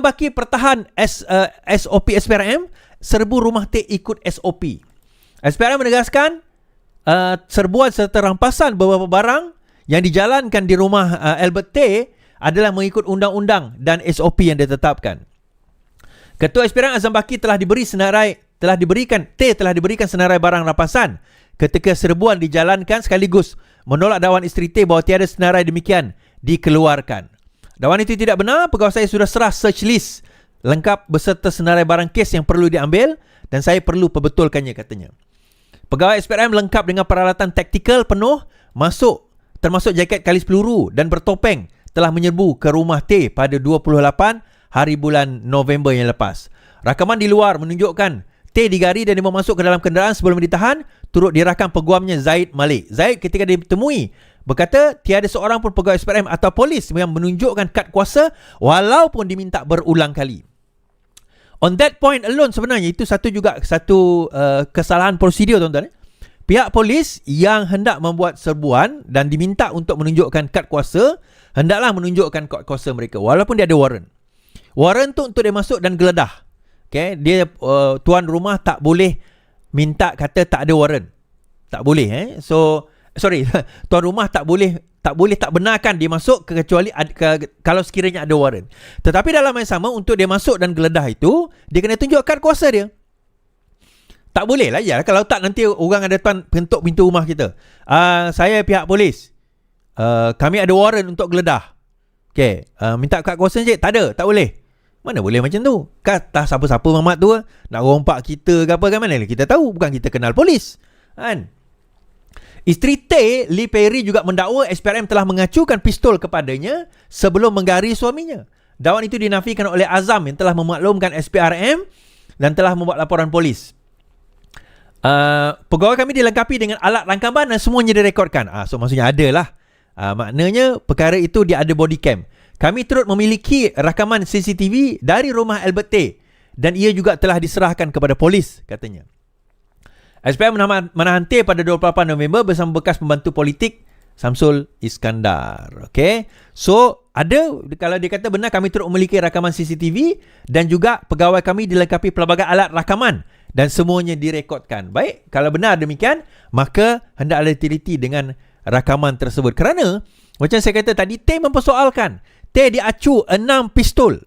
baki pertahan S, uh, SOP SPRM serbu rumah T ikut SOP. SPRM menegaskan uh, serbuan serta rampasan beberapa barang yang dijalankan di rumah uh, Albert T adalah mengikut undang-undang dan SOP yang ditetapkan. Ketua SPRM Azam Baki telah diberi senarai telah diberikan T telah diberikan senarai barang rampasan ketika serbuan dijalankan sekaligus menolak dakwaan isteri T bahawa tiada senarai demikian dikeluarkan. Dakwaan itu tidak benar, pegawai saya sudah serah search list lengkap beserta senarai barang kes yang perlu diambil dan saya perlu perbetulkannya katanya. Pegawai SPRM lengkap dengan peralatan taktikal penuh masuk termasuk jaket kalis peluru dan bertopeng telah menyerbu ke rumah T pada 28 hari bulan November yang lepas. Rakaman di luar menunjukkan T digari dan dibawa masuk ke dalam kenderaan sebelum ditahan turut dirakam peguamnya Zaid Malik. Zaid ketika ditemui berkata tiada seorang pun pegawai SPRM atau polis yang menunjukkan kad kuasa walaupun diminta berulang kali. On that point alone sebenarnya itu satu juga satu uh, kesalahan prosedur tuan-tuan. Eh? Pihak polis yang hendak membuat serbuan dan diminta untuk menunjukkan kad kuasa hendaklah menunjukkan kad kuasa mereka walaupun dia ada warrant. Warrant tu untuk dia masuk dan geledah. Okay, dia uh, tuan rumah tak boleh minta kata tak ada warrant. Tak boleh eh. So sorry tuan rumah tak boleh tak boleh tak benarkan dia masuk kecuali ad, ke, kalau sekiranya ada warrant. Tetapi dalam yang sama untuk dia masuk dan geledah itu dia kena tunjuk kad kuasa dia. Tak boleh lah ya kalau tak nanti orang ada tuan pentuk pintu rumah kita. Uh, saya pihak polis. Uh, kami ada warrant untuk geledah. Okay, uh, minta kad kuasa je tak ada tak boleh. Mana boleh macam tu? Kata siapa-siapa mamat tu nak rompak kita ke apa kan mana kita tahu bukan kita kenal polis. Kan Isteri T, Lee Perry juga mendakwa SPRM telah mengacukan pistol kepadanya sebelum menggari suaminya. Dakwaan itu dinafikan oleh Azam yang telah memaklumkan SPRM dan telah membuat laporan polis. Uh, pegawai kami dilengkapi dengan alat rangkaman dan semuanya direkodkan. Ah, so maksudnya ada lah. Uh, maknanya perkara itu dia ada body cam. Kami turut memiliki rakaman CCTV dari rumah Albert T dan ia juga telah diserahkan kepada polis katanya. SPM menahan, menahan T pada 28 November bersama bekas pembantu politik Samsul Iskandar. Okay. So, ada, kalau dia kata benar kami turut memiliki rakaman CCTV dan juga pegawai kami dilengkapi pelbagai alat rakaman dan semuanya direkodkan. Baik, kalau benar demikian, maka hendaklah teliti dengan rakaman tersebut. Kerana, macam saya kata tadi, T mempersoalkan. T diacu 6 pistol.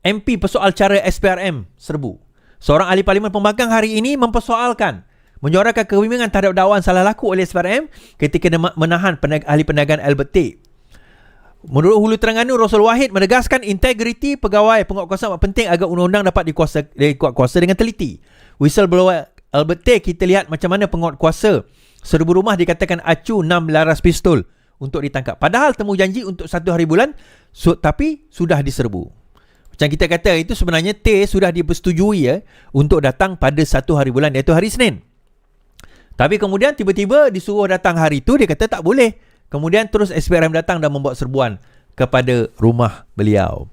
MP persoal cara SPRM serbu. Seorang ahli parlimen pembangkang hari ini mempersoalkan menyuarakan kebimbangan terhadap dakwaan salah laku oleh SPRM ketika menahan penag- ahli perniagaan Albert T. Menurut Hulu Terengganu, Rasul Wahid menegaskan integriti pegawai penguatkuasaan penting agar undang-undang dapat dikuasa, dikuatkuasa dengan teliti. Whistleblower Albert T, kita lihat macam mana penguatkuasa serbu rumah dikatakan acu 6 laras pistol untuk ditangkap. Padahal temu janji untuk satu hari bulan, so, tapi sudah diserbu. Macam kita kata itu sebenarnya T sudah dipersetujui ya untuk datang pada satu hari bulan iaitu hari Senin. Tapi kemudian tiba-tiba disuruh datang hari itu dia kata tak boleh. Kemudian terus SPRM datang dan membuat serbuan kepada rumah beliau.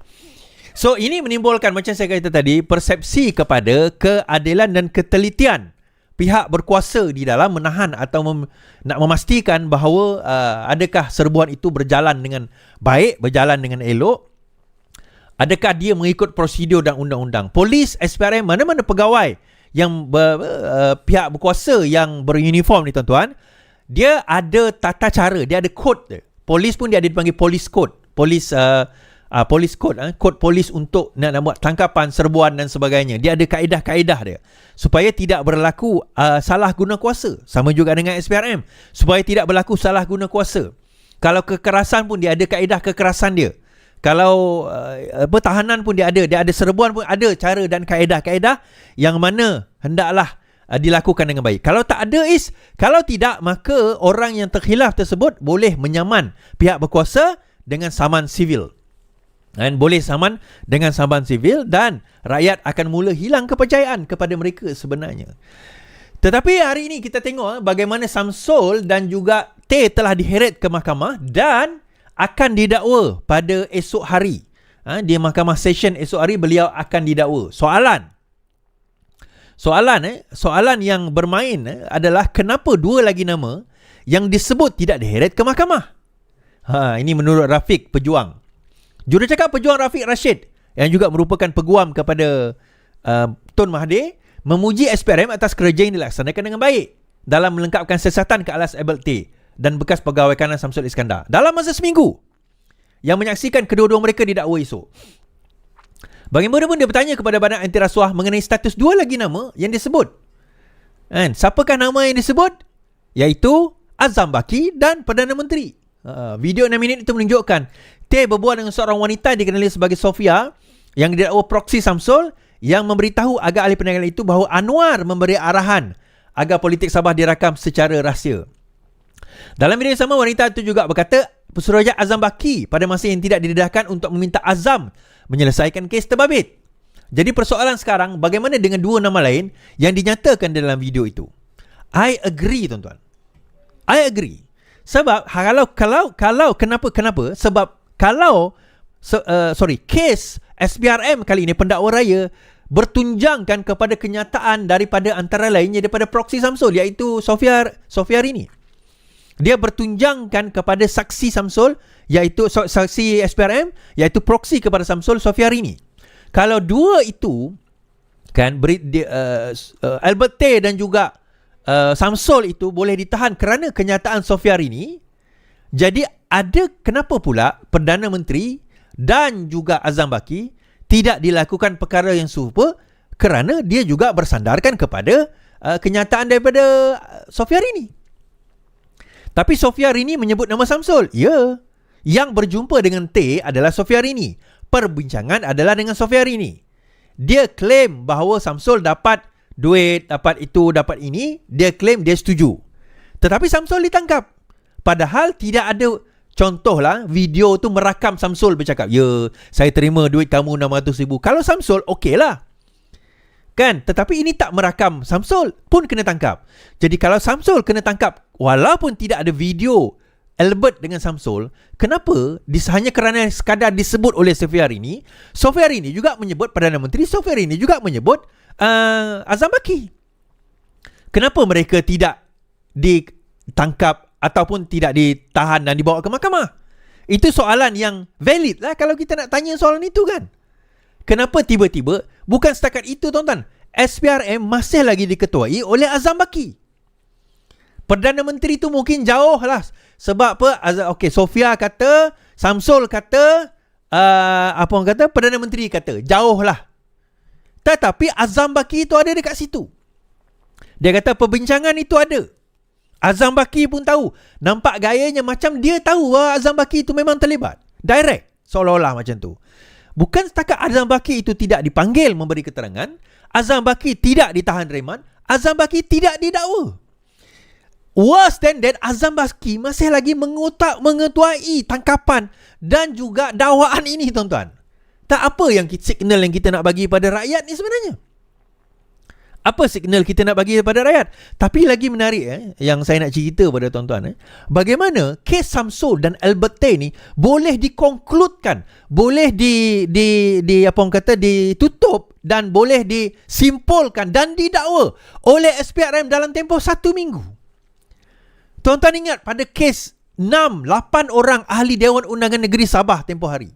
So ini menimbulkan macam saya kata tadi persepsi kepada keadilan dan ketelitian pihak berkuasa di dalam menahan atau mem- nak memastikan bahawa uh, adakah serbuan itu berjalan dengan baik, berjalan dengan elok Adakah dia mengikut prosedur dan undang-undang? Polis, SPRM, mana-mana pegawai yang ber, uh, pihak berkuasa yang beruniform ni tuan-tuan, dia ada tata cara, dia ada kod dia. Polis pun dia ada dipanggil polis code. Polis uh, uh, polis code, uh, kod polis untuk nak, nak buat tangkapan, serbuan dan sebagainya. Dia ada kaedah-kaedah dia. Supaya tidak berlaku uh, salah guna kuasa. Sama juga dengan SPRM. Supaya tidak berlaku salah guna kuasa. Kalau kekerasan pun dia ada kaedah kekerasan dia. Kalau uh, pertahanan pun dia ada, dia ada serbuan pun ada cara dan kaedah-kaedah yang mana hendaklah uh, dilakukan dengan baik. Kalau tak ada is, kalau tidak maka orang yang terkhilaf tersebut boleh menyaman pihak berkuasa dengan saman sivil. Dan boleh saman dengan saman sivil dan rakyat akan mula hilang kepercayaan kepada mereka sebenarnya. Tetapi hari ini kita tengok bagaimana Samsul dan juga T telah diheret ke mahkamah dan akan didakwa pada esok hari. Ha, di mahkamah session esok hari beliau akan didakwa. Soalan. Soalan eh, soalan yang bermain eh, adalah kenapa dua lagi nama yang disebut tidak diheret ke mahkamah? Ha, ini menurut Rafiq Pejuang. Jurucakap pejuang Rafiq Rashid yang juga merupakan peguam kepada uh, Tun Mahathir memuji SPRM atas kerja yang dilaksanakan dengan baik dalam melengkapkan siasatan ke alas ABLT dan bekas pegawai kanan Samsul Iskandar dalam masa seminggu yang menyaksikan kedua-dua mereka didakwa esok. Bagaimana pun dia bertanya kepada Badan Anti Rasuah mengenai status dua lagi nama yang disebut. Kan? Siapakah nama yang disebut? Iaitu Azam Baki dan Perdana Menteri. Uh, video 6 minit itu menunjukkan T berbual dengan seorang wanita dikenali sebagai Sofia yang didakwa proksi Samsul yang memberitahu agar ahli perniagaan itu bahawa Anwar memberi arahan agar politik Sabah dirakam secara rahsia. Dalam video yang sama, wanita itu juga berkata Pesuruhjat Azam Baki pada masa yang tidak didedahkan untuk meminta Azam menyelesaikan kes terbabit. Jadi persoalan sekarang bagaimana dengan dua nama lain yang dinyatakan dalam video itu? I agree tuan-tuan. I agree. Sebab kalau kalau kalau kenapa kenapa? Sebab kalau so, uh, sorry, kes SPRM kali ini pendakwa raya bertunjangkan kepada kenyataan daripada antara lainnya daripada proksi Samsul iaitu Sofia Sofia Rini. Dia bertunjangkan kepada saksi Samsul iaitu saksi SPRM iaitu proksi kepada Samsul Sofia Rini. Kalau dua itu kan uh, uh, Albert T dan juga uh, Samsul itu boleh ditahan kerana kenyataan Sofia Rini. Jadi ada kenapa pula Perdana Menteri dan juga Azam Baki tidak dilakukan perkara yang serupa kerana dia juga bersandarkan kepada uh, kenyataan daripada uh, Sofia Rini. Tapi Sofia Rini menyebut nama Samsul. Ya. Yang berjumpa dengan T adalah Sofia Rini. Perbincangan adalah dengan Sofia Rini. Dia klaim bahawa Samsul dapat duit, dapat itu, dapat ini. Dia klaim dia setuju. Tetapi Samsul ditangkap. Padahal tidak ada contohlah video tu merakam Samsul bercakap, "Ya, saya terima duit kamu 600 ribu." Kalau Samsul, okeylah. Kan? Tetapi ini tak merakam Samsul pun kena tangkap. Jadi kalau Samsul kena tangkap walaupun tidak ada video Albert dengan Samsul, kenapa hanya kerana sekadar disebut oleh Sofiar ini, Sofiar ini juga menyebut Perdana Menteri, Sofiar ini juga menyebut uh, Azam Baki. Kenapa mereka tidak ditangkap ataupun tidak ditahan dan dibawa ke mahkamah? Itu soalan yang valid lah kalau kita nak tanya soalan itu kan. Kenapa tiba-tiba, bukan setakat itu tuan-tuan, SPRM masih lagi diketuai oleh Azam Baki. Perdana Menteri tu mungkin jauh lah. Sebab apa? Okey, Sofia kata, Samsul kata, uh, apa orang kata? Perdana Menteri kata, jauh lah. Tetapi Azam Baki itu ada dekat situ. Dia kata perbincangan itu ada. Azam Baki pun tahu. Nampak gayanya macam dia tahu bahawa Azam Baki itu memang terlibat. Direct. Seolah-olah macam tu. Bukan setakat Azam Baki itu tidak dipanggil memberi keterangan. Azam Baki tidak ditahan reman. Azam Baki tidak didakwa. Worse than that, Azam Baski masih lagi mengutak, mengetuai tangkapan dan juga dakwaan ini, tuan-tuan. Tak apa yang signal yang kita nak bagi pada rakyat ni sebenarnya. Apa signal kita nak bagi kepada rakyat? Tapi lagi menarik eh, yang saya nak cerita pada tuan-tuan. Eh, bagaimana kes Samsul dan Albert Tay ni boleh dikonkludkan, boleh di, di, di apa orang kata, ditutup dan boleh disimpulkan dan didakwa oleh SPRM dalam tempoh satu minggu. Tuan-tuan ingat pada kes 6, 8 orang ahli Dewan Undangan Negeri Sabah tempoh hari.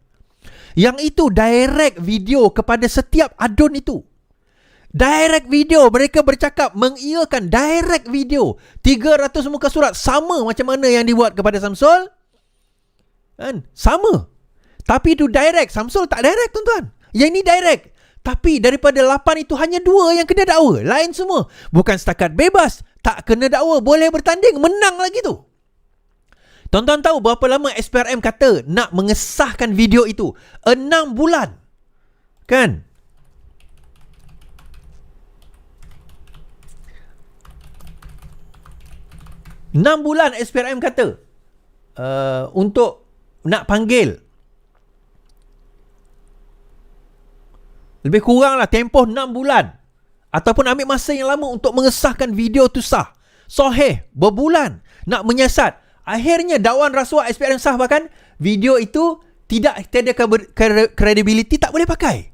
Yang itu direct video kepada setiap adun itu. Direct video. Mereka bercakap mengiyakan direct video. 300 muka surat. Sama macam mana yang dibuat kepada Samsul? Kan? Sama. Tapi itu direct. Samsul tak direct tuan-tuan. Yang ini direct. Tapi daripada 8 itu hanya dua yang kena dakwa. Lain semua. Bukan setakat bebas. Tak kena dakwa. Boleh bertanding. Menang lagi tu. Tuan-tuan tahu berapa lama SPRM kata nak mengesahkan video itu? Enam bulan. Kan? Enam bulan SPRM kata uh, untuk nak panggil. Lebih kurang lah tempoh enam bulan ataupun ambil masa yang lama untuk mengesahkan video tu sah. Soheh, berbulan nak menyiasat. Akhirnya dakwaan rasuah SPRM sah bahkan video itu tidak tiada credibility tak boleh pakai.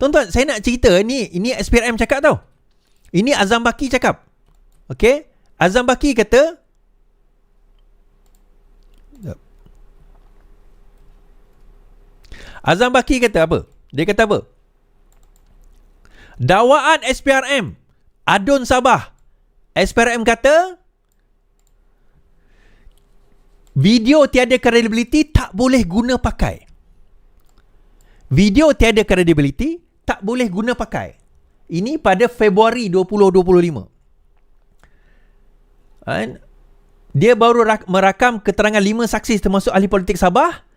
Tuan-tuan, saya nak cerita ni ini SPRM cakap tau. Ini Azam Baki cakap. Okey? Azam Baki kata Azam Baki kata apa? Dia kata apa? Dakwaan SPRM Adun Sabah. SPRM kata Video tiada credibility tak boleh guna pakai. Video tiada credibility tak boleh guna pakai. Ini pada Februari 2025 And dia baru merakam keterangan lima saksi termasuk ahli politik Sabah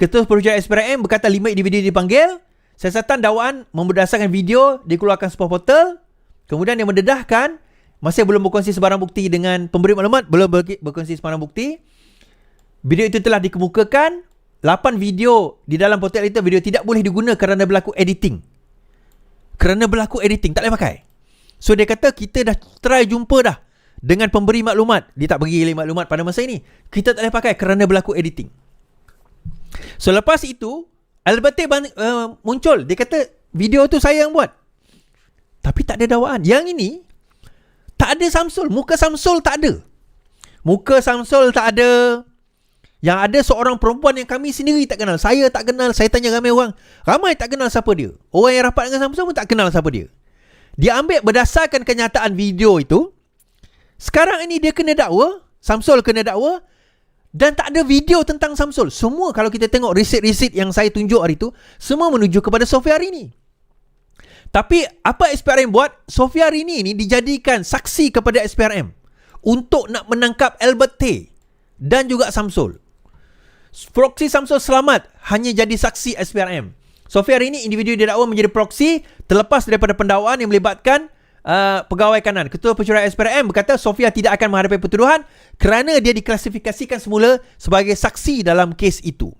Ketua Perusahaan SPRM berkata lima individu dipanggil. Siasatan dakwaan memberdasarkan video dikeluarkan sebuah portal. Kemudian dia mendedahkan masih belum berkongsi sebarang bukti dengan pemberi maklumat. Belum berkongsi sebarang bukti. Video itu telah dikemukakan. 8 video di dalam portal itu video tidak boleh digunakan kerana berlaku editing. Kerana berlaku editing. Tak boleh pakai. So dia kata kita dah try jumpa dah dengan pemberi maklumat. Dia tak bagi maklumat pada masa ini. Kita tak boleh pakai kerana berlaku editing. So lepas itu Albert uh, muncul. Dia kata Video tu saya yang buat. Tapi tak ada dakwaan. Yang ini Tak ada Samsul. Muka Samsul tak ada. Muka Samsul tak ada. Yang ada seorang perempuan Yang kami sendiri tak kenal. Saya tak kenal. Saya tanya ramai orang. Ramai tak kenal siapa dia. Orang yang rapat dengan Samsul pun tak kenal siapa dia. Dia ambil berdasarkan kenyataan video itu Sekarang ini dia kena dakwa Samsul kena dakwa dan tak ada video tentang Samsul. Semua kalau kita tengok riset-riset yang saya tunjuk hari itu, semua menuju kepada Sofia hari ini. Tapi apa SPRM buat? Sofia hari ini, dijadikan saksi kepada SPRM untuk nak menangkap Albert T dan juga Samsul. Proksi Samsul selamat hanya jadi saksi SPRM. Sofia hari ini individu didakwa menjadi proksi terlepas daripada pendakwaan yang melibatkan uh, pegawai kanan. Ketua Pencurian SPRM berkata Sofia tidak akan menghadapi pertuduhan kerana dia diklasifikasikan semula sebagai saksi dalam kes itu.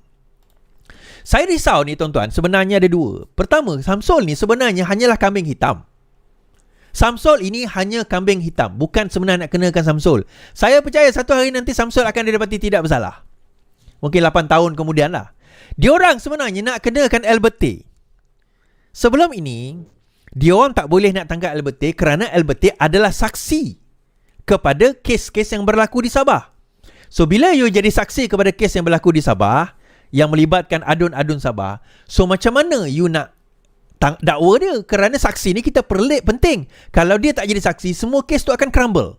Saya risau ni tuan-tuan, sebenarnya ada dua. Pertama, Samsul ni sebenarnya hanyalah kambing hitam. Samsul ini hanya kambing hitam, bukan sebenarnya nak kenakan Samsul. Saya percaya satu hari nanti Samsul akan didapati tidak bersalah. Mungkin 8 tahun kemudian lah. Diorang sebenarnya nak kenakan Albert T. Sebelum ini, dia orang tak boleh nak tangkap Albert T kerana Albert T adalah saksi kepada kes-kes yang berlaku di Sabah. So bila you jadi saksi kepada kes yang berlaku di Sabah yang melibatkan adun-adun Sabah, so macam mana you nak tang- dakwa dia? Kerana saksi ni kita perlik penting. Kalau dia tak jadi saksi, semua kes tu akan crumble.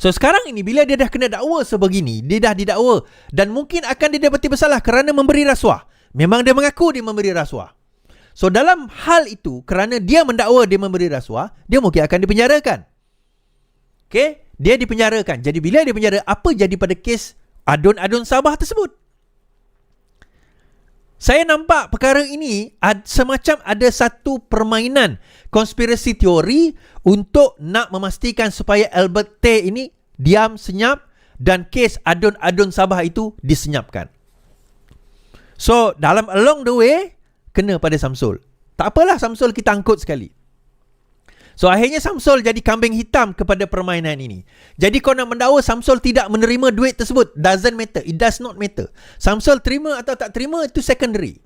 So sekarang ini bila dia dah kena dakwa sebegini, dia dah didakwa dan mungkin akan didapati bersalah kerana memberi rasuah. Memang dia mengaku dia memberi rasuah. So dalam hal itu kerana dia mendakwa dia memberi rasuah, dia mungkin akan dipenjarakan. Okey, dia dipenjarakan. Jadi bila dia penjara, apa jadi pada kes adun-adun Sabah tersebut? Saya nampak perkara ini ad, semacam ada satu permainan konspirasi teori untuk nak memastikan supaya Albert T ini diam senyap dan kes adun-adun Sabah itu disenyapkan. So, dalam along the way, kena pada Samsul. Tak apalah Samsul kita angkut sekali. So akhirnya Samsul jadi kambing hitam kepada permainan ini. Jadi kau nak mendakwa Samsul tidak menerima duit tersebut. Doesn't matter. It does not matter. Samsul terima atau tak terima itu secondary.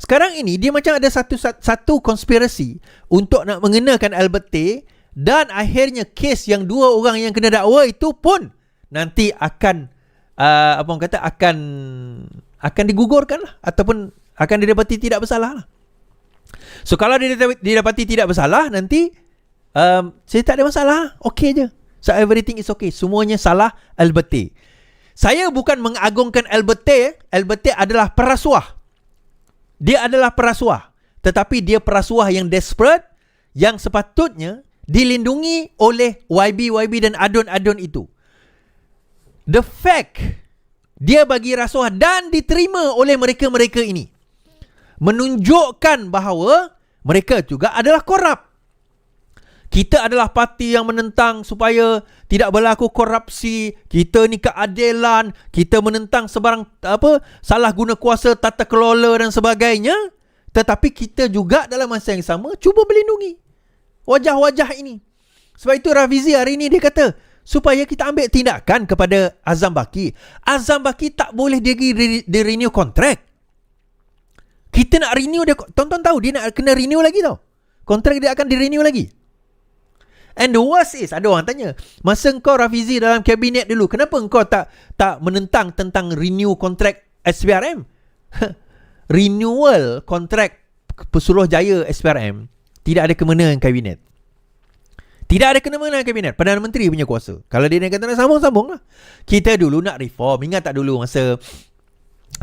Sekarang ini dia macam ada satu satu konspirasi untuk nak mengenakan Albert T dan akhirnya kes yang dua orang yang kena dakwa itu pun nanti akan uh, apa orang kata akan akan digugurkan lah ataupun akan didapati tidak bersalah lah. So kalau didapati tidak bersalah nanti um, saya tak ada masalah. Okey je. So everything is okay. Semuanya salah Albert T. Saya bukan mengagungkan Albert T. Albert T adalah perasuah. Dia adalah perasuah. Tetapi dia perasuah yang desperate yang sepatutnya dilindungi oleh YB-YB dan adun-adun itu. The fact dia bagi rasuah dan diterima oleh mereka-mereka ini menunjukkan bahawa mereka juga adalah korup. Kita adalah parti yang menentang supaya tidak berlaku korupsi, kita ni keadilan, kita menentang sebarang apa salah guna kuasa tata kelola dan sebagainya. Tetapi kita juga dalam masa yang sama cuba melindungi wajah-wajah ini. Sebab itu Rafizi hari ini dia kata supaya kita ambil tindakan kepada Azam Baki. Azam Baki tak boleh dia di renew kontrak. Kita nak renew dia Tonton tahu Dia nak kena renew lagi tau. Kontrak dia akan di renew lagi. And the worst is Ada orang tanya Masa kau Rafizi dalam kabinet dulu Kenapa kau tak Tak menentang tentang renew kontrak SPRM renewal kontrak Pesuruh Jaya SPRM tidak ada kemana dengan kabinet. Tidak ada kena mengena kabinet. Perdana Menteri punya kuasa. Kalau dia kata nak sambung-sambung lah Kita dulu nak reform. Ingat tak dulu masa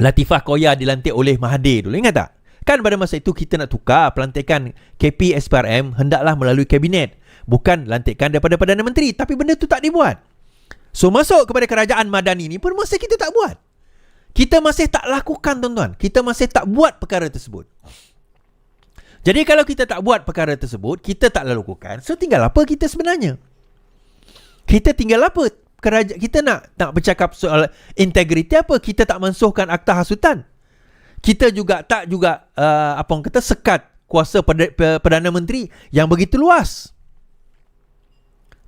Latifah Koya dilantik oleh Mahathir dulu Ingat tak? Kan pada masa itu kita nak tukar Pelantikan KP SPRM Hendaklah melalui kabinet Bukan lantikan daripada Perdana Menteri Tapi benda tu tak dibuat So masuk kepada kerajaan Madani ni pun Masih kita tak buat Kita masih tak lakukan tuan-tuan Kita masih tak buat perkara tersebut jadi kalau kita tak buat perkara tersebut, kita tak lakukan, so tinggal apa kita sebenarnya? Kita tinggal apa? Keraja kita nak nak bercakap soal integriti apa? Kita tak mensuhkan akta hasutan. Kita juga tak juga uh, apa orang kata sekat kuasa Perdana Menteri yang begitu luas.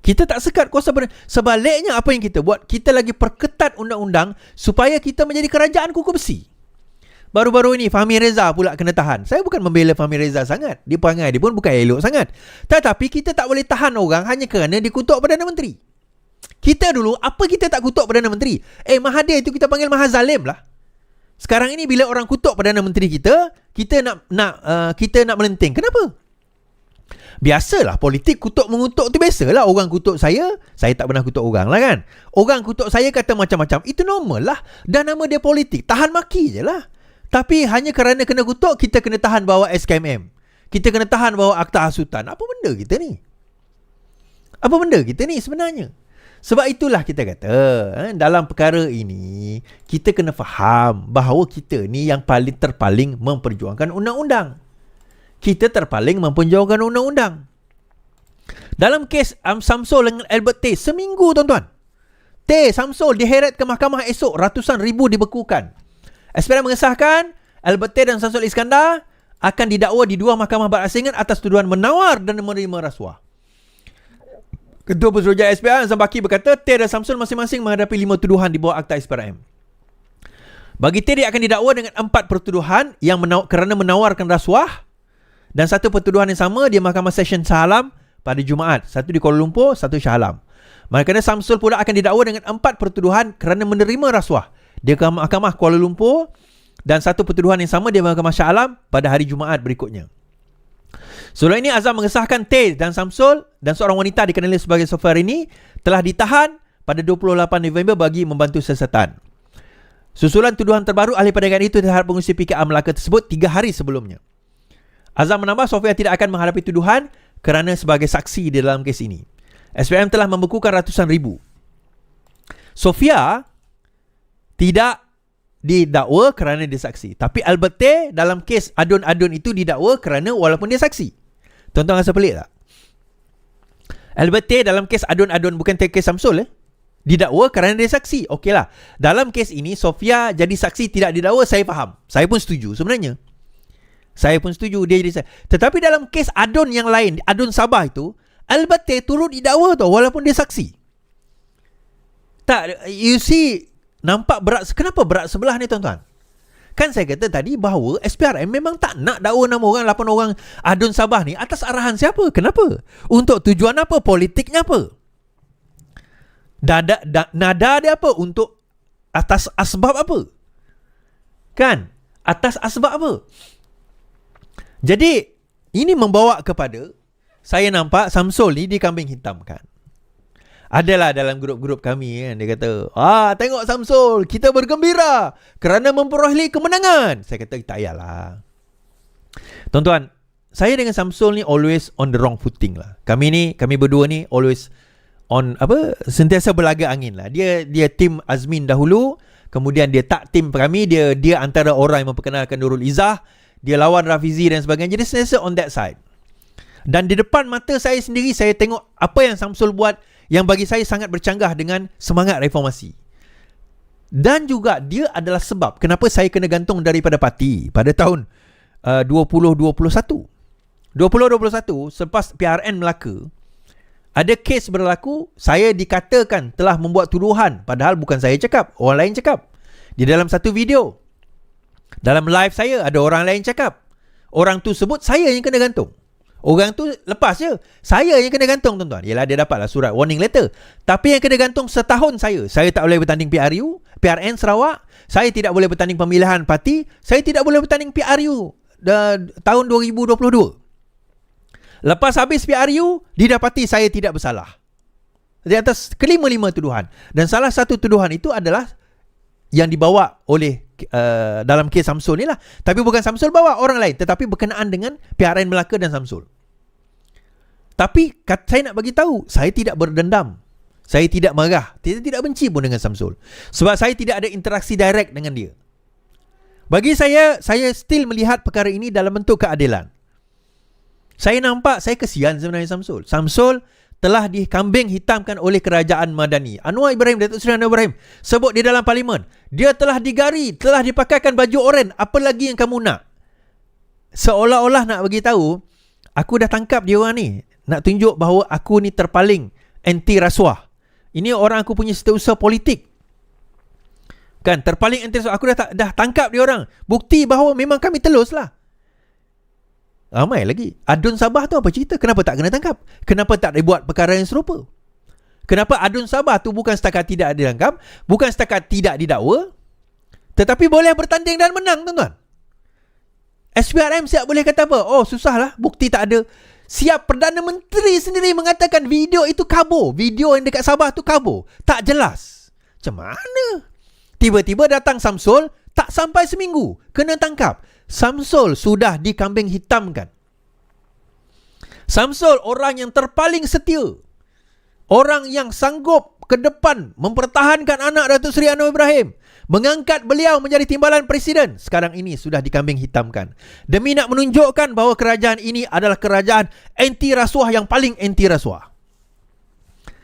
Kita tak sekat kuasa Perdana Sebaliknya apa yang kita buat? Kita lagi perketat undang-undang supaya kita menjadi kerajaan kuku besi. Baru-baru ini Fahmi Reza pula kena tahan. Saya bukan membela Fahmi Reza sangat. Dia perangai dia pun bukan elok sangat. Tetapi kita tak boleh tahan orang hanya kerana dikutuk Perdana Menteri. Kita dulu, apa kita tak kutuk Perdana Menteri? Eh, Mahathir itu kita panggil Mahazalim lah. Sekarang ini bila orang kutuk Perdana Menteri kita, kita nak nak uh, kita nak melenting. Kenapa? Biasalah politik kutuk mengutuk tu biasalah orang kutuk saya saya tak pernah kutuk orang lah kan orang kutuk saya kata macam-macam itu normal lah dan nama dia politik tahan maki je lah tapi hanya kerana kena kutuk Kita kena tahan bawa SKMM Kita kena tahan bawa akta hasutan Apa benda kita ni? Apa benda kita ni sebenarnya? Sebab itulah kita kata eh, Dalam perkara ini Kita kena faham Bahawa kita ni yang paling terpaling Memperjuangkan undang-undang. Kita terpaling memperjuangkan undang-undang. Dalam kes um, Samsul dengan Albert T Seminggu tuan-tuan. T Samsul diheret ke mahkamah esok Ratusan ribu dibekukan. SPRM mengesahkan Albert T dan Samsul Iskandar akan didakwa di dua mahkamah berasingan atas tuduhan menawar dan menerima rasuah. Ketua Pesuruhjaya SPRM Zambaki berkata T dan Samsul masing-masing menghadapi lima tuduhan di bawah akta SPRM. Bagi T dia akan didakwa dengan empat pertuduhan yang menaw- kerana menawarkan rasuah dan satu pertuduhan yang sama di Mahkamah Session Shah Alam pada Jumaat. Satu di Kuala Lumpur, satu Shah Alam. Manakala Samsul pula akan didakwa dengan empat pertuduhan kerana menerima rasuah ke mahkamah Kuala Lumpur dan satu pertuduhan yang sama dia mahkamah Shah Alam pada hari Jumaat berikutnya. Sebelum ini Azam mengesahkan T dan Samsul dan seorang wanita dikenali sebagai Sofar ini telah ditahan pada 28 November bagi membantu siasatan. Susulan tuduhan terbaru ahli perdagangan itu terhadap pengurusi PKA Melaka tersebut tiga hari sebelumnya. Azam menambah Sofia tidak akan menghadapi tuduhan kerana sebagai saksi di dalam kes ini. SPM telah membekukan ratusan ribu. Sofia tidak didakwa kerana dia saksi. Tapi Albert T dalam kes adun-adun itu didakwa kerana walaupun dia saksi. Tuan-tuan rasa pelik tak? Albert T dalam kes adun-adun bukan kes Samsul eh. Didakwa kerana dia saksi. Okeylah. Dalam kes ini Sofia jadi saksi tidak didakwa saya faham. Saya pun setuju sebenarnya. Saya pun setuju dia jadi saksi. Tetapi dalam kes adun yang lain, adun Sabah itu, Albert T turut didakwa tu walaupun dia saksi. Tak, you see Nampak berat Kenapa berat sebelah ni tuan-tuan? Kan saya kata tadi bahawa SPRM memang tak nak dakwa nama orang 8 orang adun Sabah ni atas arahan siapa? Kenapa? Untuk tujuan apa? Politiknya apa? Dada, da, nada dia apa? Untuk atas asbab apa? Kan? Atas asbab apa? Jadi ini membawa kepada saya nampak Samsul ni dikambing hitamkan. Adalah dalam grup-grup kami kan dia kata, "Ah, tengok Samsul, kita bergembira kerana memperoleh kemenangan." Saya kata, "Tak payahlah." Tuan-tuan, saya dengan Samsul ni always on the wrong footing lah. Kami ni, kami berdua ni always on apa? Sentiasa berlaga angin lah. Dia dia tim Azmin dahulu, kemudian dia tak tim kami, dia dia antara orang yang memperkenalkan Nurul Izzah, dia lawan Rafizi dan sebagainya. Jadi sentiasa on that side. Dan di depan mata saya sendiri saya tengok apa yang Samsul buat yang bagi saya sangat bercanggah dengan semangat reformasi. Dan juga dia adalah sebab kenapa saya kena gantung daripada parti pada tahun uh, 2021. 2021 selepas PRN Melaka ada kes berlaku saya dikatakan telah membuat tuduhan padahal bukan saya cakap orang lain cakap di dalam satu video dalam live saya ada orang lain cakap orang tu sebut saya yang kena gantung Orang tu lepas je. Saya yang kena gantung tuan-tuan. Yalah dia dapatlah surat warning letter. Tapi yang kena gantung setahun saya. Saya tak boleh bertanding PRU, PRN Sarawak. Saya tidak boleh bertanding pemilihan parti. Saya tidak boleh bertanding PRU uh, tahun 2022. Lepas habis PRU, didapati saya tidak bersalah. Di atas kelima-lima tuduhan. Dan salah satu tuduhan itu adalah yang dibawa oleh uh, dalam kes Samsul ni lah. Tapi bukan Samsul bawa orang lain. Tetapi berkenaan dengan PRN Melaka dan Samsul. Tapi kat, saya nak bagi tahu, saya tidak berdendam. Saya tidak marah. Tidak tidak benci pun dengan Samsul. Sebab saya tidak ada interaksi direct dengan dia. Bagi saya, saya still melihat perkara ini dalam bentuk keadilan. Saya nampak, saya kesian sebenarnya Samsul. Samsul telah dikambing hitamkan oleh kerajaan Madani. Anwar Ibrahim, Datuk Seri Anwar Ibrahim sebut di dalam parlimen, dia telah digari, telah dipakaikan baju oren, apa lagi yang kamu nak? Seolah-olah nak bagi tahu, aku dah tangkap dia orang ni, nak tunjuk bahawa aku ni terpaling anti rasuah. Ini orang aku punya setiausaha politik. Kan, terpaling anti rasuah. Aku dah, dah tangkap dia orang. Bukti bahawa memang kami telus lah. Ramai lagi. Adun Sabah tu apa cerita? Kenapa tak kena tangkap? Kenapa tak dibuat perkara yang serupa? Kenapa Adun Sabah tu bukan setakat tidak ditangkap, bukan setakat tidak didakwa, tetapi boleh bertanding dan menang, tuan-tuan. SPRM siap boleh kata apa? Oh, susahlah, bukti tak ada. Siap Perdana Menteri sendiri mengatakan video itu kabur. Video yang dekat Sabah tu kabur. Tak jelas. Macam mana? Tiba-tiba datang Samsul, tak sampai seminggu. Kena tangkap. Samsul sudah dikambing hitamkan. Samsul orang yang terpaling setia. Orang yang sanggup ke depan mempertahankan anak Datuk Seri Anwar Ibrahim. Mengangkat beliau menjadi timbalan presiden. Sekarang ini sudah dikambing hitamkan. Demi nak menunjukkan bahawa kerajaan ini adalah kerajaan anti rasuah yang paling anti rasuah.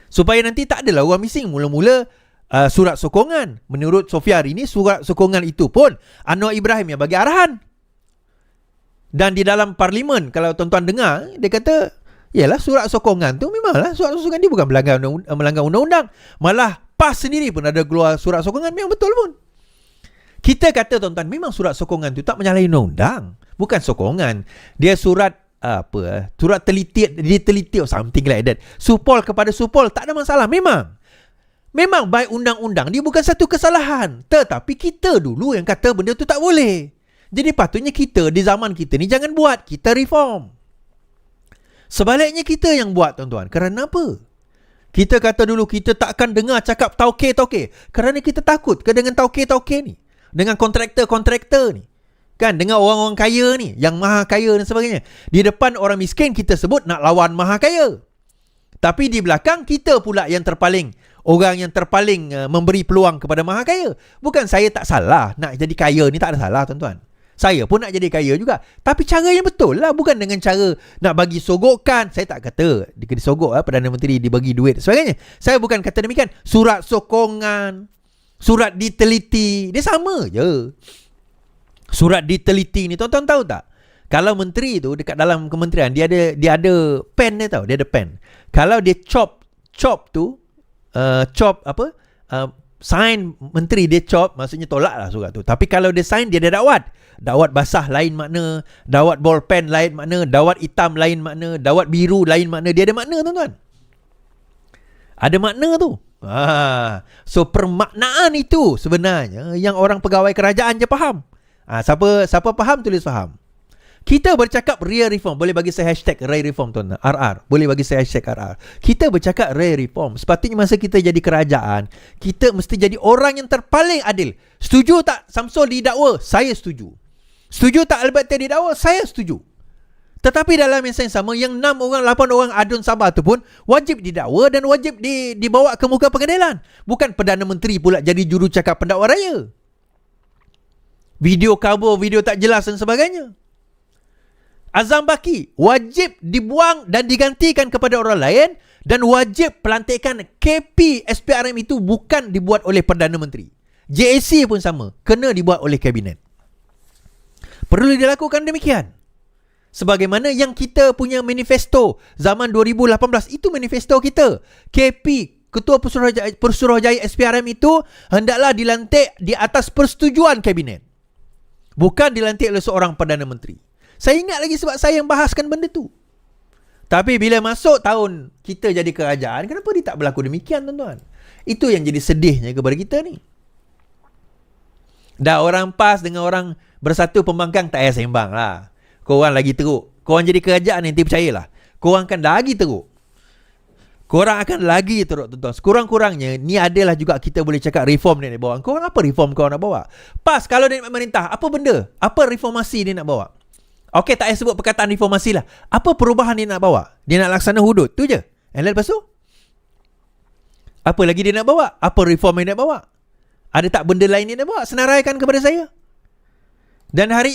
Supaya nanti tak adalah orang bising. Mula-mula uh, surat sokongan. Menurut Sofia hari ini, surat sokongan itu pun Anwar Ibrahim yang bagi arahan. Dan di dalam parlimen Kalau tuan-tuan dengar Dia kata Yalah surat sokongan tu Memanglah surat sokongan dia Bukan melanggar, melanggar undang-undang Malah PAS sendiri pun Ada keluar surat sokongan Memang betul pun. Kita kata tuan-tuan Memang surat sokongan tu Tak menyalahi undang-undang. Bukan sokongan. Dia surat apa Surat teliti Dia teliti or something like that. Supol kepada supol Tak ada masalah. Memang. Memang baik undang-undang Dia bukan satu kesalahan. Tetapi kita dulu Yang kata benda tu tak boleh. Jadi patutnya kita di zaman kita ni jangan buat, kita reform. Sebaliknya kita yang buat tuan-tuan. Kerana apa? Kita kata dulu kita takkan dengar cakap tauke-tauke. Kerana kita takut ke dengan tauke-tauke ni. Dengan kontraktor-kontraktor ni. Kan dengan orang-orang kaya ni. Yang maha kaya dan sebagainya. Di depan orang miskin kita sebut nak lawan maha kaya. Tapi di belakang kita pula yang terpaling. Orang yang terpaling uh, memberi peluang kepada maha kaya. Bukan saya tak salah nak jadi kaya ni tak ada salah tuan-tuan. Saya pun nak jadi kaya juga. Tapi cara yang betul lah. Bukan dengan cara nak bagi sogokan. Saya tak kata dia kena sogok lah, Perdana Menteri dibagi duit sebagainya. Saya bukan kata demikian. Surat sokongan. Surat diteliti. Dia sama je. Surat diteliti ni tuan-tuan tahu tak? Kalau menteri tu dekat dalam kementerian dia ada dia ada pen dia tahu dia ada pen. Kalau dia chop chop tu uh, chop apa? Uh, sign menteri dia chop maksudnya tolak lah surat tu. Tapi kalau dia sign dia ada dakwat. Dawat basah lain makna Dawat bolpen lain makna Dawat hitam lain makna Dawat biru lain makna. Dia ada makna tuan-tuan. Ada makna tu. Ha. So permaknaan itu sebenarnya Yang orang pegawai kerajaan je faham. Ha. Siapa siapa faham tulis faham. Kita bercakap real reform. Boleh bagi saya hashtag real reform tuan RR Boleh bagi saya hashtag RR Kita bercakap real reform. Sepatutnya masa kita jadi kerajaan Kita mesti jadi orang yang terpaling adil. Setuju tak Samsul didakwa? Saya setuju Setuju tak Albert Teddy didakwa? Saya setuju. Tetapi dalam yang sama, yang 6 orang, 8 orang adun Sabah tu pun wajib didakwa dan wajib di, dibawa ke muka pengadilan. Bukan Perdana Menteri pula jadi juru cakap pendakwa raya. Video kabur, video tak jelas dan sebagainya. Azam Baki wajib dibuang dan digantikan kepada orang lain dan wajib pelantikan KP SPRM itu bukan dibuat oleh Perdana Menteri. JAC pun sama, kena dibuat oleh Kabinet. Perlu dilakukan demikian. Sebagaimana yang kita punya manifesto zaman 2018 itu manifesto kita. KP Ketua Persuruhjaya, Persuruhjaya SPRM itu hendaklah dilantik di atas persetujuan kabinet. Bukan dilantik oleh seorang Perdana Menteri. Saya ingat lagi sebab saya yang bahaskan benda tu. Tapi bila masuk tahun kita jadi kerajaan, kenapa dia tak berlaku demikian tuan-tuan? Itu yang jadi sedihnya kepada kita ni. Dah orang PAS dengan orang bersatu pembangkang tak payah sembang lah. Korang lagi teruk. Korang jadi kerajaan nanti percayalah. Korang akan lagi teruk. Korang akan lagi teruk tuan-tuan. Sekurang-kurangnya ni adalah juga kita boleh cakap reform dia nak bawa. Korang apa reform kau nak bawa? PAS kalau dia nak merintah, apa benda? Apa reformasi dia nak bawa? Okey tak payah sebut perkataan reformasi lah. Apa perubahan dia nak bawa? Dia nak laksana hudud. Tu je. And lepas tu? Apa lagi dia nak bawa? Apa reform dia nak bawa? Ada tak benda lain dia nak bawa? Senaraikan kepada saya. Dan hari